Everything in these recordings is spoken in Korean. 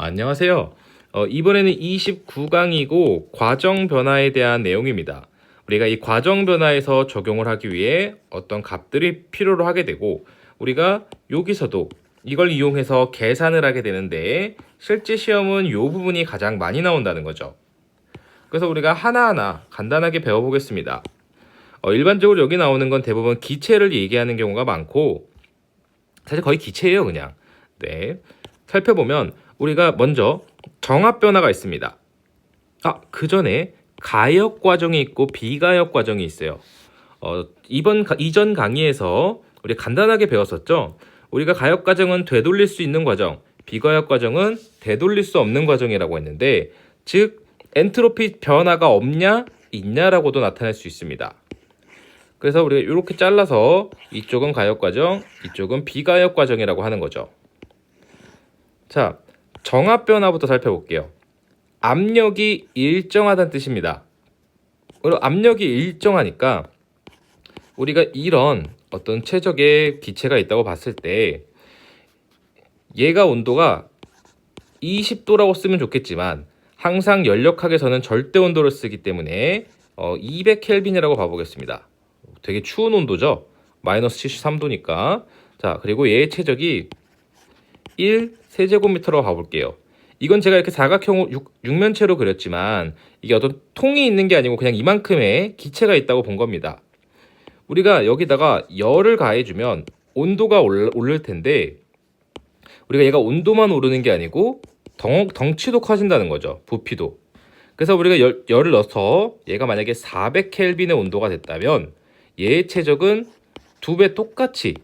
안녕하세요. 어, 이번에는 29강이고 과정 변화에 대한 내용입니다. 우리가 이 과정 변화에서 적용을 하기 위해 어떤 값들이 필요로 하게 되고 우리가 여기서도 이걸 이용해서 계산을 하게 되는데 실제 시험은 이 부분이 가장 많이 나온다는 거죠. 그래서 우리가 하나하나 간단하게 배워보겠습니다. 어, 일반적으로 여기 나오는 건 대부분 기체를 얘기하는 경우가 많고 사실 거의 기체예요 그냥. 네. 살펴보면 우리가 먼저 정합 변화가 있습니다. 아, 그 전에 가역 과정이 있고 비가역 과정이 있어요. 어, 이번 가- 이전 강의에서 우리 간단하게 배웠었죠. 우리가 가역 과정은 되돌릴 수 있는 과정, 비가역 과정은 되돌릴 수 없는 과정이라고 했는데, 즉 엔트로피 변화가 없냐 있냐라고도 나타낼 수 있습니다. 그래서 우리가 이렇게 잘라서 이쪽은 가역 과정, 이쪽은 비가역 과정이라고 하는 거죠. 자, 정합 변화부터 살펴볼게요. 압력이 일정하다는 뜻입니다. 그리고 압력이 일정하니까 우리가 이런 어떤 최적의 기체가 있다고 봤을 때 얘가 온도가 20도라고 쓰면 좋겠지만 항상 연력학에서는 절대 온도를 쓰기 때문에 어, 200켈빈이라고 봐보겠습니다. 되게 추운 온도죠. 마이너스 73도니까. 자, 그리고 얘의 최적이 1 세제곱미터로 가볼게요. 이건 제가 이렇게 사각형 육, 육면체로 그렸지만 이게 어떤 통이 있는 게 아니고 그냥 이만큼의 기체가 있다고 본 겁니다. 우리가 여기다가 열을 가해주면 온도가 올, 오를 텐데 우리가 얘가 온도만 오르는 게 아니고 덩, 덩치도 커진다는 거죠. 부피도. 그래서 우리가 열, 열을 넣어서 얘가 만약에 400켈빈의 온도가 됐다면 얘의 최적은 두 배 똑같이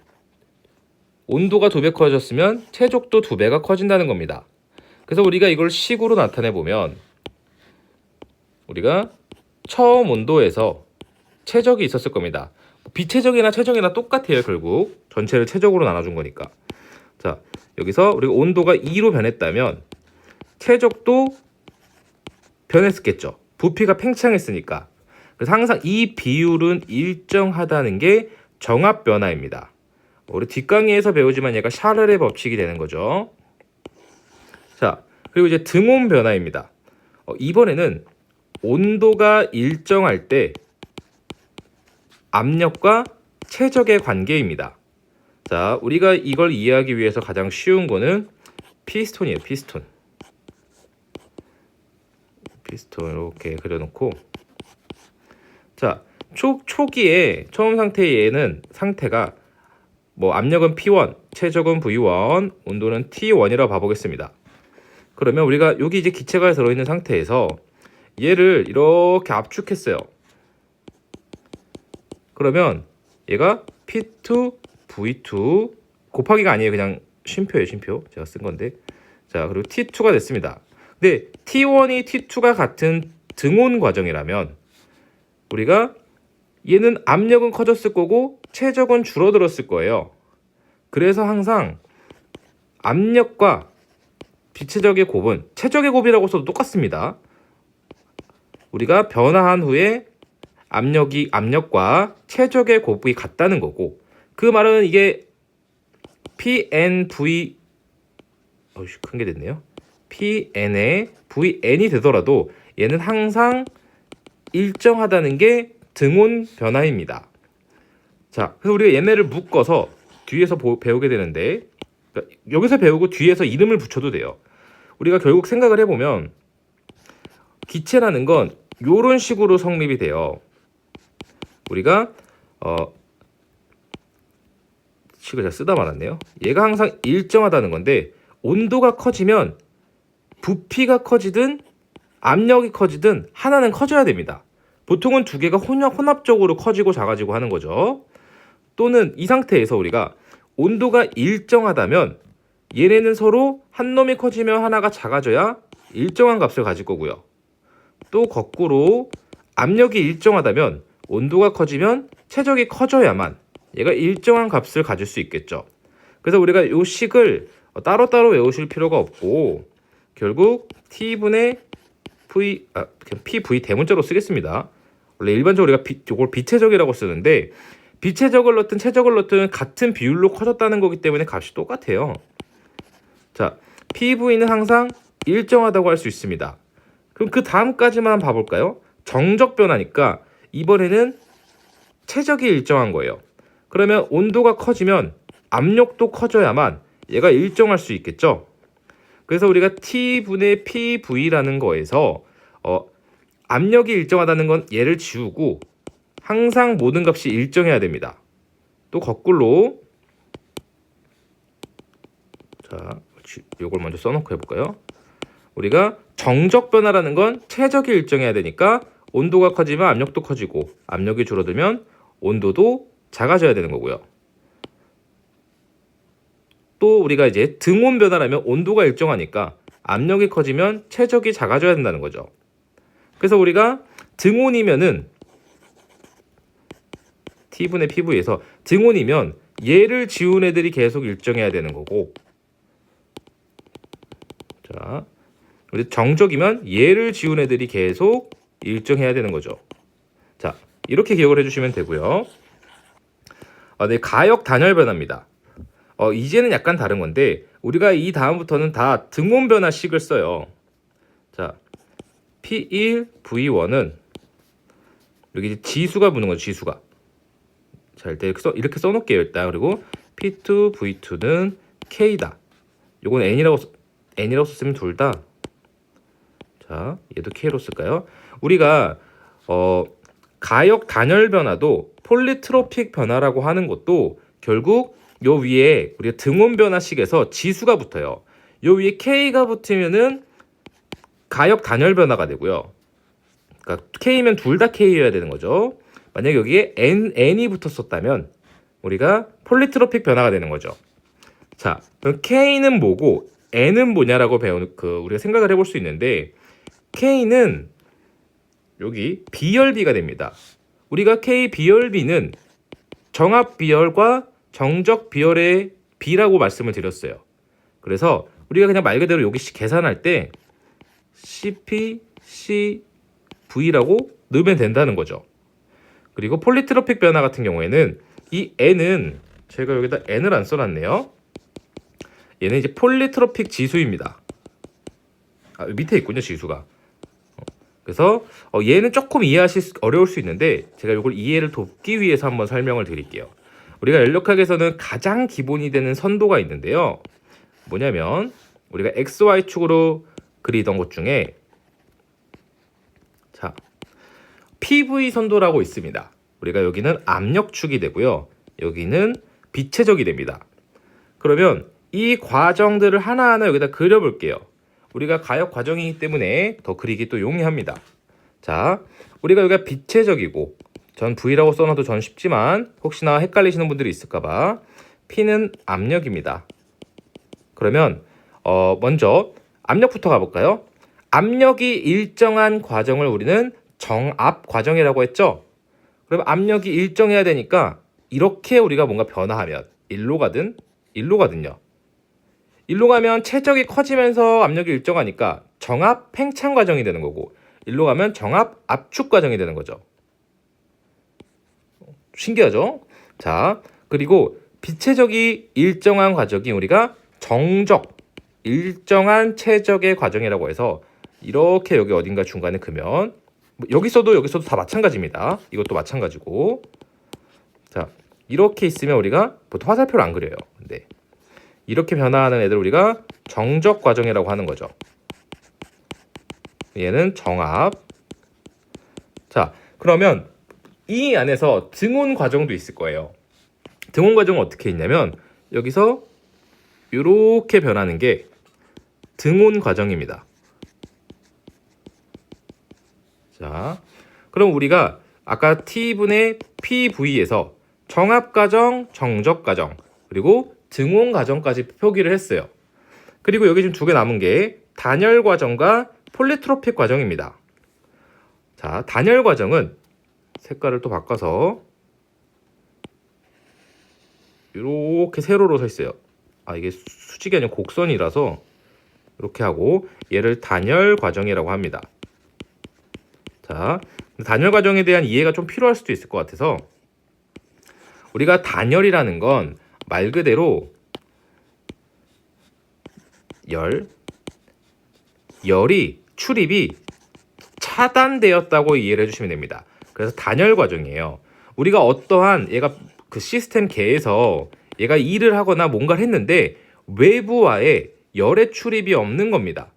온도가 두 배 커졌으면 체적도 두 배가 커진다는 겁니다. 그래서 우리가 이걸 식으로 나타내 보면 우리가 처음 온도에서 최적이 있었을 겁니다. 비체적이나 최적이나 똑같아요, 결국. 전체를 최적으로 나눠준 거니까. 자, 여기서 우리가 온도가 2로 변했다면 최적도 변했겠죠. 부피가 팽창했으니까. 그래서 항상 이 비율은 일정하다는 게 정합 변화입니다. 우리 뒷강의에서 배우지만 얘가 샤를의 법칙이 되는 거죠. 자, 그리고 이제 등온 변화입니다. 어, 이번에는 온도가 일정할 때 압력과 최적의 관계입니다. 자, 우리가 이걸 이해하기 위해서 가장 쉬운 거는 피스톤이에요, 피스톤. 피스톤 이렇게 그려놓고 자, 초, 초기에 처음 상태의 얘는 상태가 뭐 압력은 P1, 최적은 V1, 온도는 T1이라고 봐보겠습니다. 그러면 우리가 여기 이제 기체가 들어있는 상태에서 얘를 이렇게 압축했어요. 그러면 얘가 P2, V2 곱하기가 아니에요. 그냥 쉼표예요, 쉼표. 제가 쓴 건데. 자, 그리고 T2가 됐습니다. 근데 T1이 T2가 같은 등온 과정이라면 우리가 얘는 압력은 커졌을 거고 최적은 줄어들었을 거예요. 그래서 항상 압력과 비체적의 곱은 최적의 곱이라고 써도 똑같습니다. 우리가 변화한 후에 압력이 압력과 최적의 곱이 같다는 거고 그 말은 이게 PNV 어이씨 큰게 됐네요. PN에 VN이 되더라도 얘는 항상 일정하다는 게 등온 변화입니다. 자, 그래서 우리가 얘네를 묶어서 뒤에서 보- 배우게 되는데 여기서 배우고 뒤에서 이름을 붙여도 돼요. 우리가 결국 생각을 해보면 기체라는 건 이런 식으로 성립이 돼요. 우리가 어 식을 제가 쓰다 말았네요. 얘가 항상 일정하다는 건데 온도가 커지면 부피가 커지든 압력이 커지든 하나는 커져야 됩니다. 보통은 두 개가 혼합, 혼합적으로 커지고 작아지고 하는 거죠. 또는 이 상태에서 우리가 온도가 일정하다면 얘네는 서로 한 놈이 커지면 하나가 작아져야 일정한 값을 가질 거고요. 또 거꾸로 압력이 일정하다면 온도가 커지면 최적이 커져야만 얘가 일정한 값을 가질 수 있겠죠. 그래서 우리가 이 식을 따로따로 외우실 필요가 없고 결국 t분의 v 아 pv 대문자로 쓰겠습니다. 원래 일반적으로 우리가 비, 이걸 비체적이라고 쓰는데 비체적을 넣든 최적을 넣든 같은 비율로 커졌다는 거기 때문에 값이 똑같아요. 자, PV는 항상 일정하다고 할 수 있습니다. 그럼 그 다음까지만 봐볼까요? 정적 변화니까 이번에는 최적이 일정한 거예요. 그러면 온도가 커지면 압력도 커져야만 얘가 일정할 수 있겠죠. 그래서 우리가 T분의 PV라는 거에서 어, 압력이 일정하다는 건 얘를 지우고 항상 모든 값이 일정해야 됩니다. 또 거꾸로 자, 요걸 먼저 써놓고 해볼까요? 우리가 정적 변화라는 건 최적이 일정해야 되니까 온도가 커지면 압력도 커지고 압력이 줄어들면 온도도 작아져야 되는 거고요. 또 우리가 이제 등온 변화라면 온도가 일정하니까 압력이 커지면 최적이 작아져야 된다는 거죠. 그래서 우리가 등온이면은 T분의 PV에서 등온이면 얘를 지운 애들이 계속 일정해야 되는 거고 자 우리 정적이면 얘를 지운 애들이 계속 일정해야 되는 거죠. 자 이렇게 기억을 해주시면 되고요. 아, 네 가역 단열 변화입니다. 어, 이제는 약간 다른 건데 우리가 이 다음부터는 다 등온 변화식을 써요. 자 P1, V1은 여기 지수가 붙는 거죠. 지수가. 자 일단 이렇게, 써, 이렇게 써놓을게요. 일단 그리고 P2, V2는 K다. 요건 N이라고 써- N이라고 썼으면 둘 다. 자 얘도 K로 쓸까요? 우리가 어, 가역 단열 변화도 폴리트로픽 변화라고 하는 것도 결국 요 위에 우리가 등온 변화식에서 지수가 붙어요. 요 위에 K가 붙으면은 가역 단열 변화가 되고요. 그러니까 K면 둘 다 K여야 되는 거죠. 만약 여기에 N N이 붙었었다면 우리가 폴리트로픽 변화가 되는 거죠. 자, 그럼 K는 뭐고 N은 뭐냐라고 배우는 그 우리가 생각을 해볼 수 있는데 K는 여기 비열비가 됩니다. 우리가 K 비열비는 정합 비열과 정적 비열의 비라고 말씀을 드렸어요. 그래서 우리가 그냥 말 그대로 여기 계산할 때 CP, CV라고 넣으면 된다는 거죠. 그리고 폴리트로픽 변화 같은 경우에는 이 N은 제가 여기다 N을 안 써놨네요. 얘는 이제 폴리트로픽 지수입니다. 아, 밑에 있군요, 지수가. 어, 그래서 어, 얘는 조금 이해하실 수- 어려울 수 있는데 제가 이걸 이해를 돕기 위해서 한번 설명을 드릴게요. 우리가 연력학에서는 가장 기본이 되는 선도가 있는데요. 뭐냐면 우리가 XY 축으로 그리던 것 중에 자 PV 선도라고 있습니다. 우리가 여기는 압력축이 되고요. 여기는 비체적이 됩니다. 그러면 이 과정들을 하나하나 여기다 그려볼게요. 우리가 가역 과정이기 때문에 더 그리기 또 용이합니다. 자, 우리가 여기가 비체적이고 전 V라고 써놔도 전 쉽지만 혹시나 헷갈리시는 분들이 있을까봐 P는 압력입니다. 그러면 어, 먼저 압력부터 가볼까요? 압력이 일정한 과정을 우리는 정압 과정이라고 했죠. 그럼 압력이 일정해야 되니까 이렇게 우리가 뭔가 변화하면 일로 가든 일로 가든요. 일로 가면 최적이 커지면서 압력이 일정하니까 정압 팽창 과정이 되는 거고 일로 가면 정압 압축 과정이 되는 거죠. 신기하죠? 자, 그리고 비체적이 일정한 과정이 우리가 정적, 일정한 최적의 과정이라고 해서 이렇게 여기 어딘가 중간에 뭐 여기서도 여기서도 다 마찬가지입니다. 이것도 마찬가지고 자 이렇게 있으면 우리가 보통 화살표를 안 그려요. 근데 이렇게 변화하는 애들 우리가 정적 과정이라고 하는 거죠. 얘는 정압. 자 그러면 이 안에서 등온 과정도 있을 거예요. 등온 과정은 어떻게 있냐면 여기서 이렇게 변하는 게 등온 과정입니다. 자, 그럼 우리가 아까 T분의 PV에서 정압 과정, 정적 과정, 그리고 등온 과정까지 표기를 했어요. 그리고 여기 지금 두 개 남은 게 단열 과정과 폴리트로픽 과정입니다. 자, 단열 과정은 색깔을 또 바꿔서 이렇게 세로로 서 있어요. 아 이게 수직이 아니라 곡선이라서 이렇게 하고 얘를 단열 과정이라고 합니다. 자, 단열 과정에 대한 이해가 좀 필요할 수도 있을 것 같아서 우리가 단열이라는 건 말 그대로 열, 열이 출입이 차단되었다고 이해를 해주시면 됩니다. 그래서 단열 과정이에요. 우리가 어떠한 얘가 그 시스템 계에서 얘가 일을 하거나 뭔가를 했는데 외부와의 열의 출입이 없는 겁니다.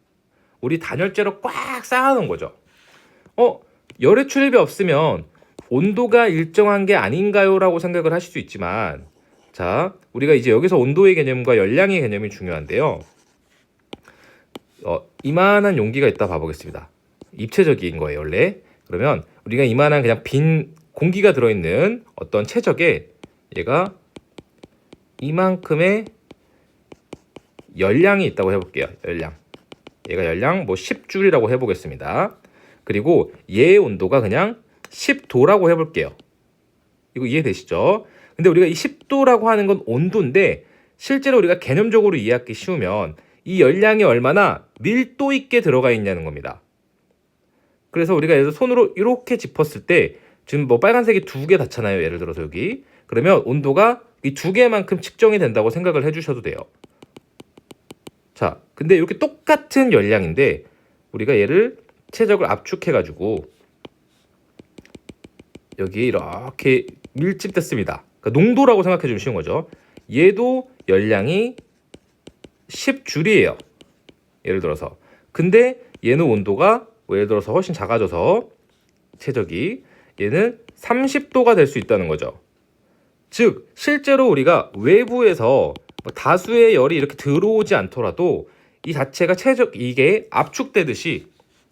우리 단열재로 꽉 쌓아놓은 거죠. 어, 열의 출입이 없으면 온도가 일정한 게 아닌가요 라고 생각을 하실 수 있지만 자, 우리가 이제 여기서 온도의 개념과 열량의 개념이 중요한데요. 어, 이만한 용기가 있다 봐보겠습니다. 입체적인 거예요, 원래. 그러면 우리가 이만한 그냥 빈 공기가 들어있는 어떤 체적에 얘가 이만큼의 열량이 있다고 해볼게요. 열량. 얘가 열량 뭐 10줄이라고 해보겠습니다. 그리고 얘의 온도가 그냥 10도라고 해볼게요. 이거 이해되시죠? 근데 우리가 이 10도라고 하는 건 온도인데 실제로 우리가 개념적으로 이해하기 쉬우면 이 열량이 얼마나 밀도 있게 들어가 있냐는 겁니다. 그래서 우리가 예를 들어 손으로 이렇게 짚었을 때 지금 뭐 빨간색이 두 개 닿잖아요. 예를 들어서 여기. 그러면 온도가 이 두 개만큼 측정이 된다고 생각을 해주셔도 돼요. 자, 근데 이렇게 똑같은 열량인데 우리가 얘를 최적을 압축해가지고 여기 이렇게 밀집됐습니다. 그러니까 농도라고 생각해 주면 쉬운 거죠. 얘도 열량이 10줄이에요. 예를 들어서. 근데 얘는 온도가 뭐 예를 들어서 훨씬 작아져서 최적이 얘는 30도가 될 수 있다는 거죠. 즉 실제로 우리가 외부에서 뭐 다수의 열이 이렇게 들어오지 않더라도 이 자체가 최적 이게 압축되듯이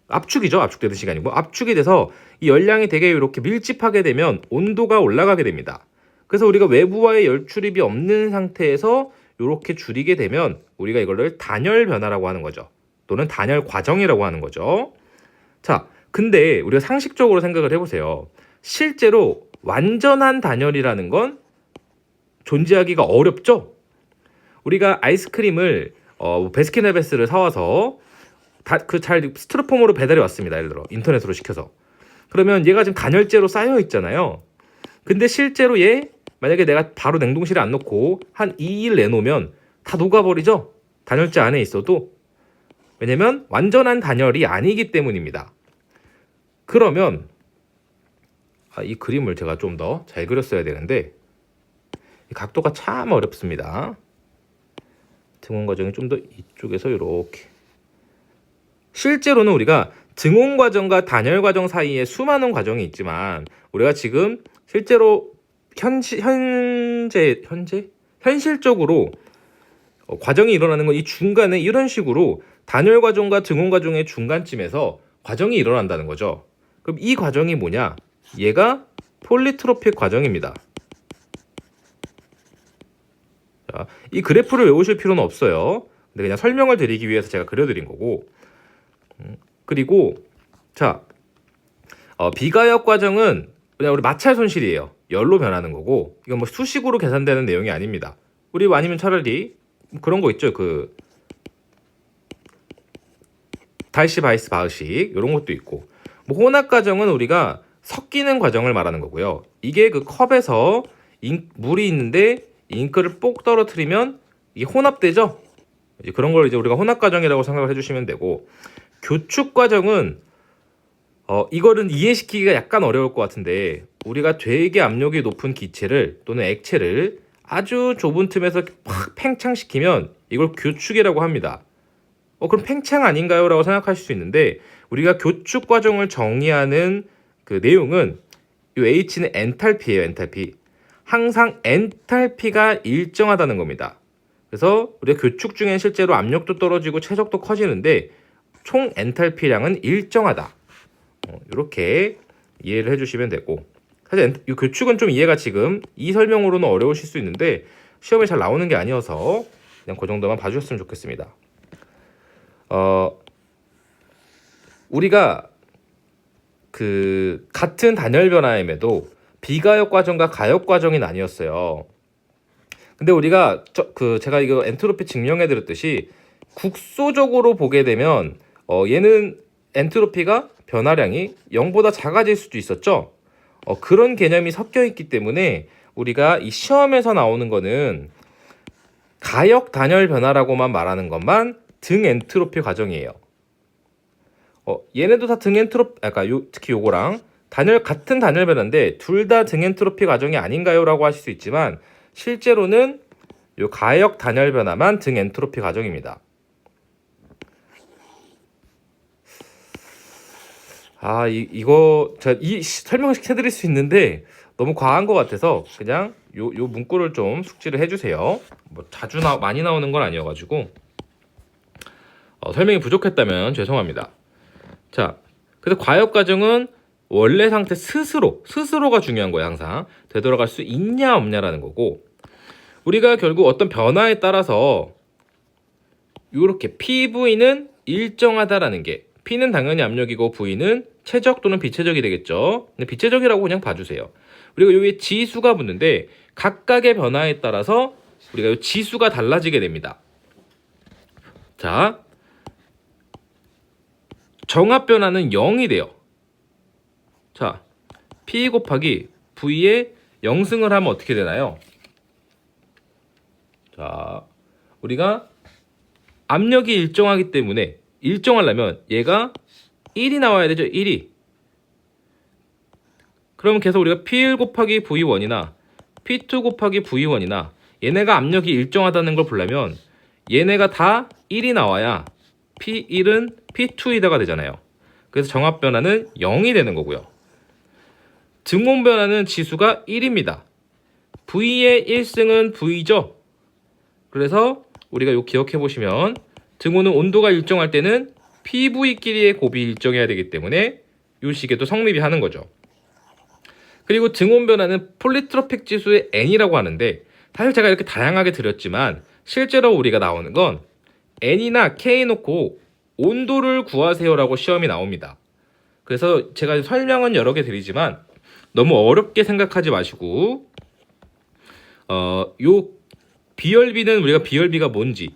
압축이죠 압축되듯이가 아니고 압축이 돼서 이 열량이 되게 이렇게 밀집하게 되면 온도가 올라가게 됩니다. 그래서 우리가 외부와의 열 출입이 없는 상태에서 이렇게 줄이게 되면 우리가 이거를 단열 변화라고 하는 거죠. 또는 단열 과정이라고 하는 거죠. 자, 근데 우리가 상식적으로 생각을 해보세요. 실제로 완전한 단열이라는 건 존재하기가 어렵죠. 우리가 아이스크림을 어, 베스킨라빈스를 사와서 그 잘 스티로폼으로 배달이 왔습니다. 예를 들어 인터넷으로 시켜서 그러면 얘가 지금 단열재로 쌓여 있잖아요. 근데 실제로 얘 만약에 내가 바로 냉동실에 안 넣고 한 2일 내놓으면 다 녹아버리죠. 단열재 안에 있어도 왜냐면 완전한 단열이 아니기 때문입니다. 그러면 아, 이 그림을 제가 좀 더 잘 그렸어야 되는데 이 각도가 참 어렵습니다. 등원 과정이 좀 더 이쪽에서 이렇게 실제로는 우리가 등온 과정과 단열 과정 사이에 수많은 과정이 있지만 우리가 지금 실제로 현시, 현재 현재 현실적으로 어, 과정이 일어나는 건 이 중간에 이런 식으로 단열 과정과 등온 과정의 중간쯤에서 과정이 일어난다는 거죠. 그럼 이 과정이 뭐냐? 얘가 폴리트로픽 과정입니다. 자, 이 그래프를 외우실 필요는 없어요. 근데 그냥 설명을 드리기 위해서 제가 그려드린 거고. 음, 그리고 자 어, 비가역 과정은 그냥 우리 마찰 손실이에요. 열로 변하는 거고 이건 뭐 수식으로 계산되는 내용이 아닙니다. 우리 아니면 차라리 그런 거 있죠. 그 달시 바이스 바흐식 이런 것도 있고 뭐 혼합 과정은 우리가 섞이는 과정을 말하는 거고요. 이게 그 컵에서 잉, 물이 있는데 잉크를 뽁 떨어뜨리면 이게 혼합되죠. 이제 그런 걸 이제 우리가 혼합 과정이라고 생각을 해주시면 되고 교축 과정은 어 이거는 이해시키기가 약간 어려울 것 같은데 우리가 되게 압력이 높은 기체를 또는 액체를 아주 좁은 틈에서 확 팽창시키면 이걸 교축이라고 합니다. 어 그럼 팽창 아닌가요?라고 생각하실 수 있는데 우리가 교축 과정을 정의하는 그 내용은 이 H는 엔탈피예요, 엔탈피. 항상 엔탈피가 일정하다는 겁니다. 그래서 우리가 교축 중엔 실제로 압력도 떨어지고 최적도 커지는데 총 엔탈피량은 일정하다. 어, 이렇게 이해를 해주시면 되고 사실 이 교축은 좀 이해가 지금 이 설명으로는 어려우실 수 있는데 시험에 잘 나오는 게 아니어서 그냥 그 정도만 봐주셨으면 좋겠습니다. 어, 우리가 그 같은 단열 변화임에도 비가역 과정과 가역 과정이 나뉘었어요. 근데 우리가 저, 그 제가 이거 엔트로피 증명해 드렸듯이 국소적으로 보게 되면 어 얘는 엔트로피가 변화량이 0보다 작아질 수도 있었죠. 어 그런 개념이 섞여 있기 때문에 우리가 이 시험에서 나오는 거는 가역 단열 변화라고만 말하는 것만 등 엔트로피 과정이에요. 어, 얘네도 다 등 엔트로피 아까 요 특히 요거랑 단열 같은 단열 변화인데 둘 다 등 엔트로피 과정이 아닌가요라고 하실 수 있지만 실제로는 요 가역 단열 변화만 등 엔트로피 과정입니다. 아, 이, 이거 제가 이 시- 설명을 시켜드릴 수 있는데 너무 과한 것 같아서 그냥 요, 요 문구를 좀 숙지를 해주세요. 뭐 자주 나 많이 나오는 건 아니어가지고 어, 설명이 부족했다면 죄송합니다. 자, 그래서 과역 과정은 원래 상태 스스로 스스로가 중요한 거예요 항상 되돌아갈 수 있냐 없냐라는 거고 우리가 결국 어떤 변화에 따라서 이렇게 PV는 일정하다라는 게 P는 당연히 압력이고 V는 최적 또는 비최적이 되겠죠. 근데 비최적이라고 그냥 봐주세요. 그리고 여기에 지수가 붙는데 각각의 변화에 따라서 우리가 이 지수가 달라지게 됩니다. 자, 정합 변화는 0이 돼요. 자, P 곱하기 V에 0승을 하면 어떻게 되나요? 자, 우리가 압력이 일정하기 때문에 일정하려면 얘가 1이 나와야 되죠. 1이. 그러면 계속 우리가 P1 곱하기 V1이나 P2 곱하기 V1이나 얘네가 압력이 일정하다는 걸 보려면 얘네가 다 1이 나와야 P1은 P2이다가 되잖아요. 그래서 정합 변화는 0이 되는 거고요. 등온 변화는 지수가 1입니다. V의 1승은 V죠. 그래서 우리가 요 기억해 보시면 등호는 온도가 일정할 때는 PV끼리의 곱이 일정해야 되기 때문에 요 식에도 성립이 하는 거죠. 그리고 등온 변화는 폴리트로픽 지수의 n이라고 하는데 사실 제가 이렇게 다양하게 드렸지만 실제로 우리가 나오는 건 n이나 k 놓고 온도를 구하세요라고 시험이 나옵니다. 그래서 제가 설명은 여러 개 드리지만 너무 어렵게 생각하지 마시고 어, 요 비열비는 우리가 비열비가 뭔지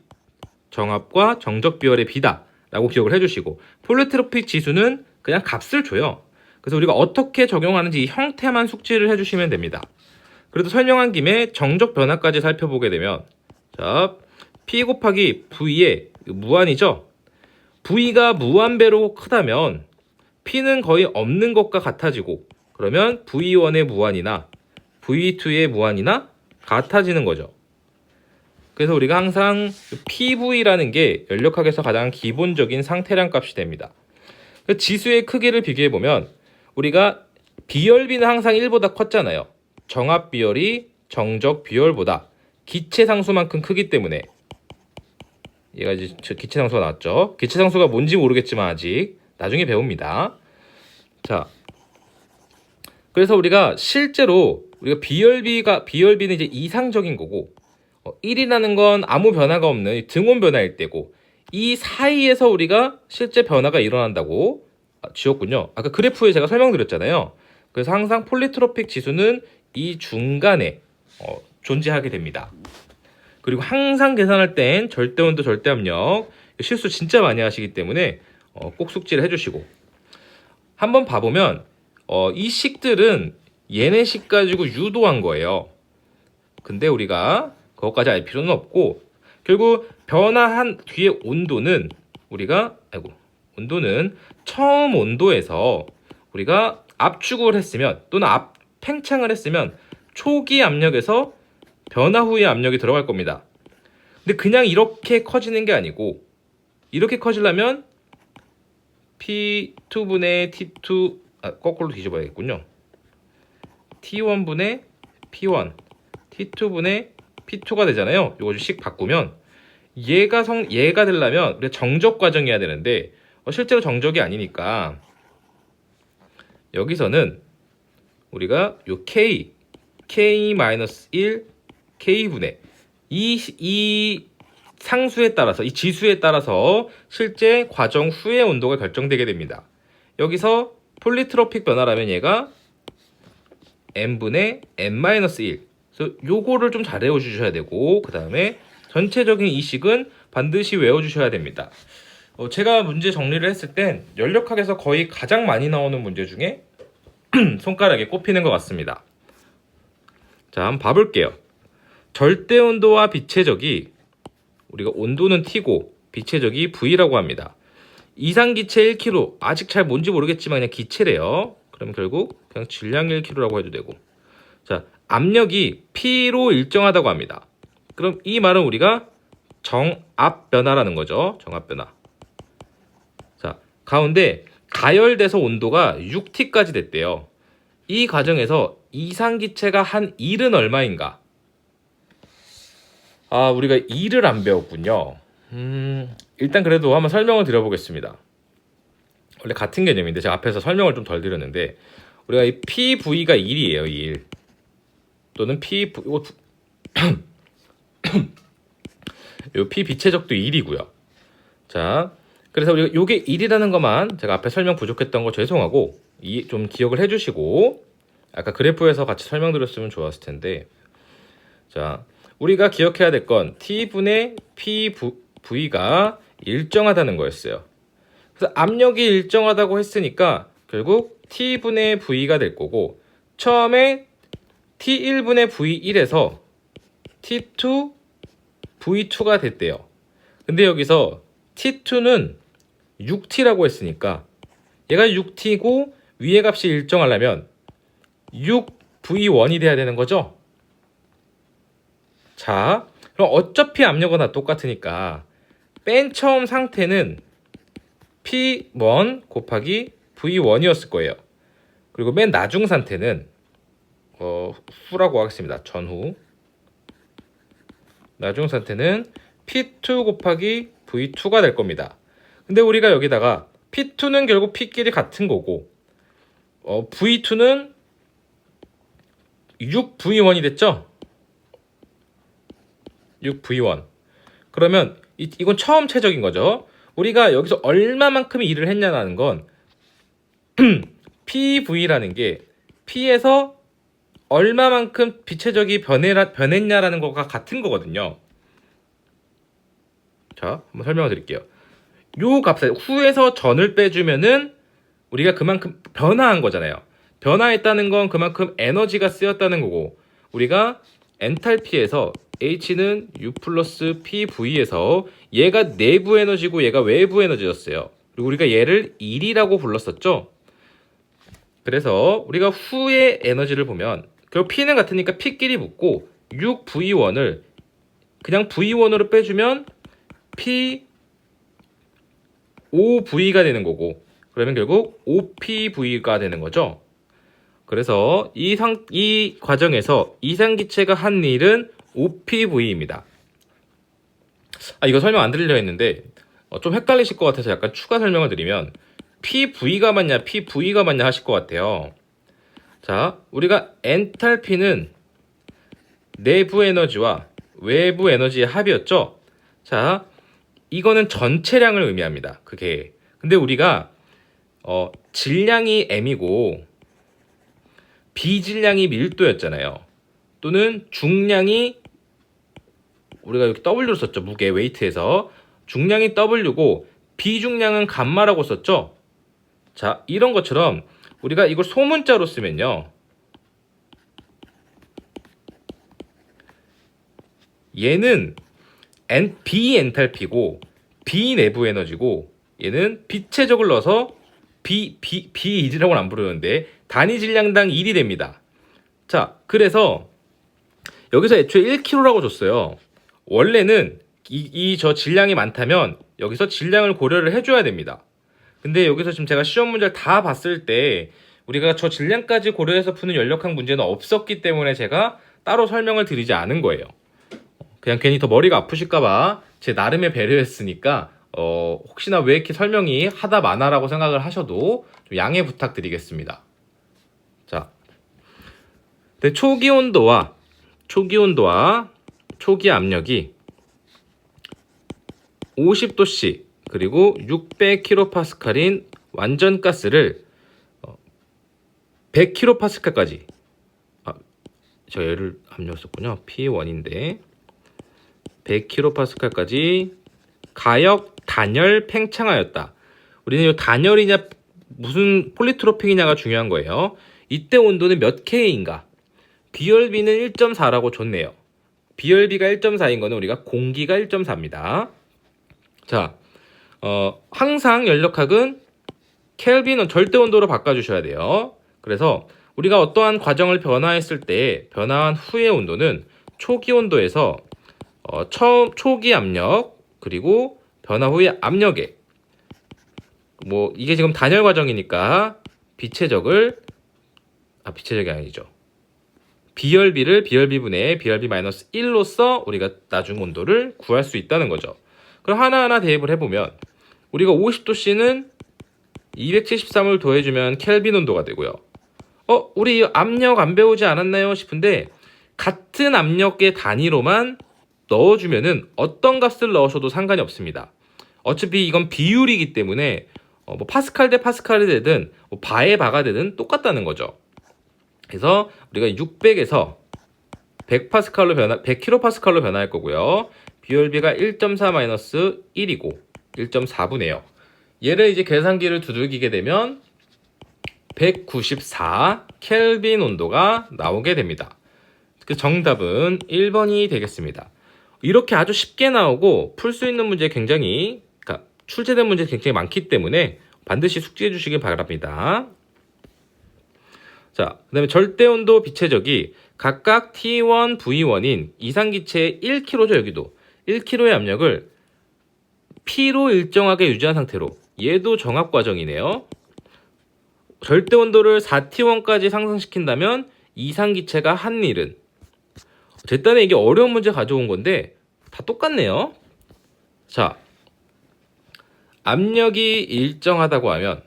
정합과 정적 비열의 비다 라고 기억을 해주시고 폴리트로픽 지수는 그냥 값을 줘요. 그래서 우리가 어떻게 적용하는지 이 형태만 숙지를 해주시면 됩니다. 그래도 설명한 김에 정적 변화까지 살펴보게 되면 자 P 곱하기 V의 무한이죠. V가 무한배로 크다면 P는 거의 없는 것과 같아지고 그러면 V1의 무한이나 V2의 무한이나 같아지는 거죠. 그래서 우리가 항상 PV라는 게 연력학에서 가장 기본적인 상태량 값이 됩니다. 그 지수의 크기를 비교해 보면 우리가 비열비는 항상 1보다 컸잖아요. 정합 비열이 정적 비열보다 기체 상수만큼 크기 때문에 얘가 이제 저 기체 상수가 나왔죠. 기체 상수가 뭔지 모르겠지만 아직 나중에 배웁니다. 자, 그래서 우리가 실제로 우리가 비열비가 비열비는 이제 이상적인 거고 어, 1이라는 건 아무 변화가 없는 이 등온 변화일 때고 이 사이에서 우리가 실제 변화가 일어난다고 아, 지었군요. 아까 그래프에 제가 설명드렸잖아요. 그래서 항상 폴리트로픽 지수는 이 중간에 어, 존재하게 됩니다. 그리고 항상 계산할 땐 절대 온도, 절대 압력 실수 진짜 많이 하시기 때문에 어, 꼭 숙지를 해주시고 한번 봐보면 어, 이 식들은 얘네 식 가지고 유도한 거예요. 근데 우리가 그것까지 알 필요는 없고 결국 변화한 뒤에 온도는 우리가 아이고 온도는 처음 온도에서 우리가 압축을 했으면 또는 압 팽창을 했으면 초기 압력에서 변화 후의 압력이 들어갈 겁니다. 근데 그냥 이렇게 커지는 게 아니고 이렇게 커지려면 P2분의 T2 아, 거꾸로 뒤집어야겠군요. T1분의 P1, T2분의 P2가 되잖아요. 요거 식 바꾸면 얘가 성 얘가 되려면 우리가 정적 과정이어야 되는데 어, 실제로 정적이 아니니까 여기서는 우리가 요 K K-1 K분의 이, 이 상수에 따라서 이 지수에 따라서 실제 과정 후의 온도가 결정되게 됩니다. 여기서 폴리트로픽 변화라면 얘가 n분의 n-1 그래서 요거를 좀 잘 외워주셔야 되고 그 다음에 전체적인 이 식은 반드시 외워주셔야 됩니다. 어, 제가 문제 정리를 했을 땐 연력학에서 거의 가장 많이 나오는 문제 중에 손가락에 꼽히는 것 같습니다. 자, 한번 봐볼게요. 절대 온도와 빛의 적이 우리가 온도는 T고 빛의 적이 V라고 합니다. 이상 기체 1kg 아직 잘 뭔지 모르겠지만 그냥 기체래요. 그럼 결국 그냥 질량 1kg라고 해도 되고 자 압력이 P로 일정하다고 합니다. 그럼 이 말은 우리가 정압 변화라는 거죠. 정압 변화. 자 가운데 가열돼서 온도가 6T까지 됐대요. 이 과정에서 이상기체가 한 일은 얼마인가? 아, 우리가 일을 안 배웠군요. 음, 일단 그래도 한번 설명을 드려보겠습니다. 원래 같은 개념인데 제가 앞에서 설명을 좀 덜 드렸는데 우리가 이 PV가 1이에요, 1. 또는 이거 두- 요 P 비체적도 1이고요. 자, 그래서 우리가 요게 1이라는 것만 제가 앞에 설명 부족했던 거 죄송하고 이 좀 기억을 해주시고 아까 그래프에서 같이 설명드렸으면 좋았을 텐데 자 우리가 기억해야 될 건 T분의 PV가 일정하다는 거였어요. 그래서 압력이 일정하다고 했으니까 결국 T분의 V가 될 거고 처음에 T1분의 V1에서 T2 V2가 됐대요. 근데 여기서 T2는 6T라고 했으니까 얘가 6T고 위의 값이 일정하려면 6V1이 돼야 되는 거죠? 자, 그럼 어차피 압력은 다 똑같으니까 맨 처음 상태는 P1 곱하기 V1이었을 거예요. 그리고 맨 나중 상태는 어, 후라고 하겠습니다. 전후. 나중 상태는 P2 곱하기 V2가 될 겁니다. 근데 우리가 여기다가 P2는 결국 P끼리 같은 거고 어, V2는 6V1이 됐죠? 6V1. 그러면 이, 이건 처음 최적인 거죠. 우리가 여기서 얼마만큼 일을 했냐는 건 PV라는 게 P에서 얼마만큼 비체적이 변해라, 변했냐라는 것과 같은 거거든요. 자, 한번 설명을 드릴게요. 요 값을 후에서 전을 빼주면은 우리가 그만큼 변화한 거잖아요. 변화했다는 건 그만큼 에너지가 쓰였다는 거고 우리가 엔탈피에서 H는 U 플러스 PV에서 얘가 내부 에너지고 얘가 외부 에너지였어요. 그리고 우리가 얘를 1이라고 불렀었죠. 그래서 우리가 후의 에너지를 보면 결국 P는 같으니까 P끼리 붙고 6V1을 그냥 V1으로 빼주면 P 5V가 되는 거고 그러면 결국 5PV가 되는 거죠. 그래서 이, 상, 이 과정에서 이상기체가 한 일은 5PV입니다. 아, 이거 설명 안 드리려 했는데 어, 좀 헷갈리실 것 같아서 약간 추가 설명을 드리면 PV가 맞냐 PV가 맞냐 하실 것 같아요. 자, 우리가 엔탈피는 내부 에너지와 외부 에너지의 합이었죠. 자, 이거는 전체량을 의미합니다. 그게. 근데 우리가 어, 질량이 m이고 비질량이 밀도였잖아요. 또는 중량이 우리가 여기 W로 썼죠. 무게 웨이트에서 중량이 W고 비중량은 감마라고 썼죠. 자, 이런 것처럼 우리가 이걸 소문자로 쓰면요. 얘는 엔, 비엔탈피고 비내부 에너지고 얘는 비체적을 넣어서 비, 비, 비이지라고는 안 부르는데 단위 질량당 1이 됩니다. 자, 그래서 여기서 애초에 1kg라고 줬어요. 원래는 이 저 질량이 많다면 여기서 질량을 고려를 해줘야 됩니다. 근데 여기서 지금 제가 시험 문제를 다 봤을 때 우리가 저 질량까지 고려해서 푸는 연력학 문제는 없었기 때문에 제가 따로 설명을 드리지 않은 거예요. 그냥 괜히 더 머리가 아프실까봐 제 나름의 배려했으니까 어, 혹시나 왜 이렇게 설명이 하다 마나라고 생각을 하셔도 좀 양해 부탁드리겠습니다. 자, 네, 초기 온도와 초기 온도와 초기 압력이 50도씨 그리고 600kPa인 완전 가스를 100kPa까지 아, 저 얘를 압력 썼군요. P1인데 100kPa까지 가역 단열 팽창하였다. 우리는 이 단열이냐 무슨 폴리트로픽이냐가 중요한 거예요. 이때 온도는 몇 K인가? 비열비는 1.4라고 줬네요. 비열비가 1.4인 거는 우리가 공기가 1.4입니다. 자, 어, 항상 연력학은 켈빈 절대 온도로 바꿔주셔야 돼요. 그래서 우리가 어떠한 과정을 변화했을 때 변화한 후의 온도는 초기 온도에서 어, 처음 초기 압력 그리고 변화 후의 압력에 뭐 이게 지금 단열 과정이니까 비체적을 아 비체적이 아니죠. 비열비를 비열비분의 비열비 마이너스 1로서 우리가 나중 온도를 구할 수 있다는 거죠. 그럼 하나하나 대입을 해보면 우리가 50도씨는 273을 더해주면 켈빈 온도가 되고요. 어, 우리 압력 안 배우지 않았나요? 싶은데 같은 압력의 단위로만 넣어주면은 어떤 값을 넣으셔도 상관이 없습니다. 어차피 이건 비율이기 때문에 어, 뭐 파스칼 대 파스칼이 되든 뭐 바에 바가 되든 똑같다는 거죠. 그래서 우리가 600에서 100파스칼로 변화, 100kPa로 변화할 거고요. 비율비가 1.4 마이너스 1이고 1.4분의요. 얘를 이제 계산기를 두들기게 되면 194 켈빈 온도가 나오게 됩니다. 그 정답은 1번이 되겠습니다. 이렇게 아주 쉽게 나오고 풀 수 있는 문제 굉장히 그러니까 출제된 문제 굉장히 많기 때문에 반드시 숙지해 주시길 바랍니다. 자, 그다음에 절대 온도 비체적이 각각 T1, V1인 이상 기체의 1kg죠 여기도 1kg의 압력을 P로 일정하게 유지한 상태로 얘도 정합 과정이네요. 절대 온도를 4T1까지 상승시킨다면 이상 기체가 한 일은 제 딴에 이게 어려운 문제 가져온 건데 다 똑같네요. 자, 압력이 일정하다고 하면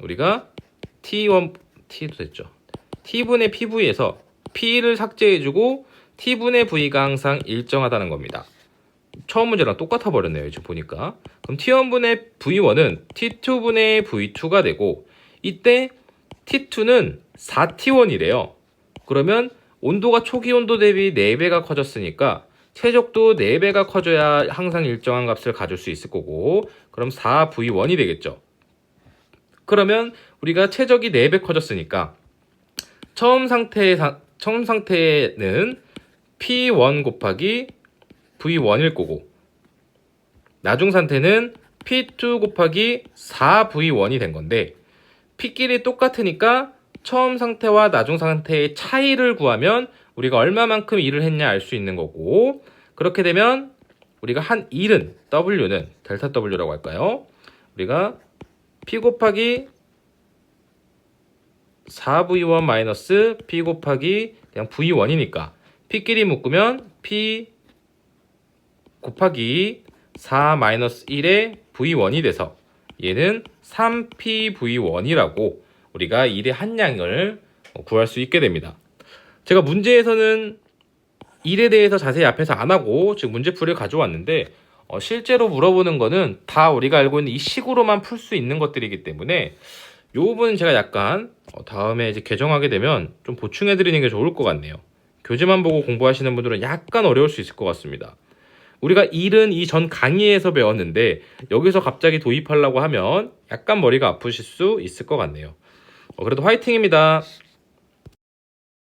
우리가 T1 T도 됐죠. T분의 PV에서 P를 삭제해주고 T분의 V가 항상 일정하다는 겁니다. 처음 문제랑 똑같아 버렸네요. 지금 보니까. 그럼 T1분의 V1은 T2분의 V2가 되고 이때 T2는 4T1이래요. 그러면 온도가 초기 온도 대비 4배가 커졌으니까 최적도 4배가 커져야 항상 일정한 값을 가질 수 있을 거고 그럼 4V1이 되겠죠. 그러면 우리가 최적이 4배 커졌으니까 처음 상태 처음 상태는 P1 곱하기 V1일 거고 나중 상태는 P2 곱하기 4V1이 된 건데 P끼리 똑같으니까 처음 상태와 나중 상태의 차이를 구하면 우리가 얼마만큼 일을 했냐 알 수 있는 거고 그렇게 되면 우리가 한 일은 W는 델타 W라고 할까요? 우리가 P 곱하기 4V1 마이너스 P 곱하기 그냥 V1이니까 P끼리 묶으면 P 곱하기 4 마이너스 1의 V1이 돼서 얘는 3PV1이라고 우리가 일의 한 양을 구할 수 있게 됩니다. 제가 문제에서는 일에 대해서 자세히 앞에서 안 하고 지금 문제풀이를 가져왔는데 어, 실제로 물어보는 거는 다 우리가 알고 있는 이 식으로만 풀 수 있는 것들이기 때문에 이 부분은 제가 약간 어, 다음에 이제 개정하게 되면 좀 보충해 드리는 게 좋을 것 같네요. 교재만 보고 공부하시는 분들은 약간 어려울 수 있을 것 같습니다. 우리가 일은 이 전 강의에서 배웠는데 여기서 갑자기 도입하려고 하면 약간 머리가 아프실 수 있을 것 같네요. 어, 그래도 화이팅입니다.